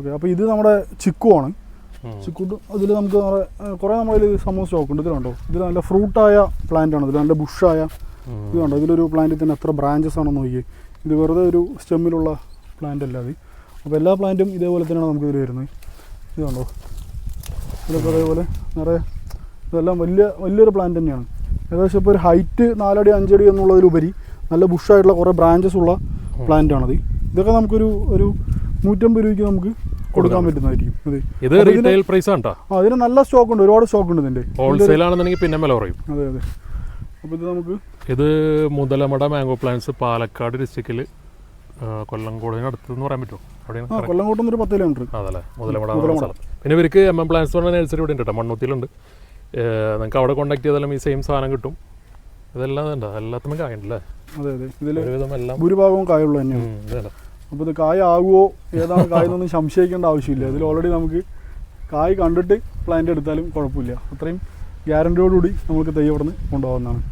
Okay അപ്പോൾ ഇത് നമ്മുടെ ചിക്കു ആണ് ചിക്കു അതിൽ നമുക്ക് നമ്മുടെ കുറേ നമ്മളിൽ സംഭവം സ്റ്റോക്ക് ഉണ്ട്. ഇതിലുണ്ടോ? ഇതിൽ നല്ല ഫ്രൂട്ടായ പ്ലാന്റ് ആണ്. ഇതിൽ നല്ല ബുഷായ ഇതുണ്ടോ. ഇതിലൊരു പ്ലാന്റിൽ തന്നെ എത്ര ബ്രാഞ്ചസ് ആണെന്ന് നോക്കി ഇത് വെറുതെ ഒരു സ്റ്റെമ്മിലുള്ള പ്ലാന്റ് അല്ല അത്. അപ്പോൾ എല്ലാ പ്ലാന്റും ഇതേപോലെ തന്നെയാണ് നമുക്ക് ഇതിൽ വരുന്നത്. ഇതുണ്ടോ? ഇതൊക്കെ അതേപോലെ നിറയെ ഇതെല്ലാം വലിയ വലിയൊരു പ്ലാന്റ് തന്നെയാണ്. ഏകദേശം ഇപ്പോൾ ഒരു ഹൈറ്റ് നാലടി അഞ്ചടി എന്നുള്ളതിലുപരി നല്ല ബുഷായിട്ടുള്ള കുറേ ബ്രാഞ്ചസ് ഉള്ള പ്ലാന്റ് ആണത്. ഇതൊക്കെ നമുക്കൊരു ഒരു നൂറ്റമ്പത് രൂപയ്ക്ക് നമുക്ക് കൊടുക്കാൻ പറ്റുന്നതായിരിക്കും. ഇത് റീറ്റെയിൽ പ്രൈസ് ആണ് അതിന് നല്ല സ്റ്റോക്ക് ഉണ്ട് ഒരുപാട് സ്റ്റോക്ക് ഉണ്ട് ഇതിന്റെ ഹോൾസെയിൽ ആണെന്നുണ്ടെങ്കിൽ പിന്നെ വില കുറയും. അതെ അതെ. അപ്പോൾ ഇത് നമുക്ക് ഇത് മുതലമട മാംഗോ പ്ലാന്റ്സ് പാലക്കാട് ഡിസ്ട്രിക്റ്റിൽ കൊല്ലംകോടിന് അടുത്തെന്ന് പറയാൻ പറ്റുമോ? അവിടെയാണ് കൊല്ലംകോട്ടം ഒരു പത്ത് കിലോമീറ്റർ അതല്ലേ? മുതലമട പിന്നെ ഇവർക്ക് എം എം പ്ലാന്റ്സ് പറഞ്ഞ നഴ്സറി ഇവിടെ ഉണ്ട് കേട്ടോ മണ്ണുത്തിയിലുണ്ട് നിങ്ങൾക്ക് അവിടെ കോൺടാക്ട് ചെയ്താലും ഈ സെയിം സാധനം കിട്ടും. ഇതെല്ലാം ഉണ്ട് എല്ലാത്തിനും കായുണ്ടല്ലേ? അതെ അതെ. ഇതിൽ ഭൂരിഭാഗവും കായുള്ള തന്നെയാണ്. അപ്പോൾ ഇത് കായ ആകുമോ ഏതാണ് കായ എന്നൊന്നും സംശയിക്കേണ്ട ആവശ്യമില്ല. ഇതിൽ ഓൾറെഡി നമുക്ക് കായ് കണ്ടിട്ട് പ്ലാന്റ് എടുത്താലും കുഴപ്പമില്ല. അത്രയും ഗ്യാരന്റിയോടുകൂടി നമുക്ക് തൈ അവിടെ നിന്ന് കൊണ്ടുപോകുന്നതാണ്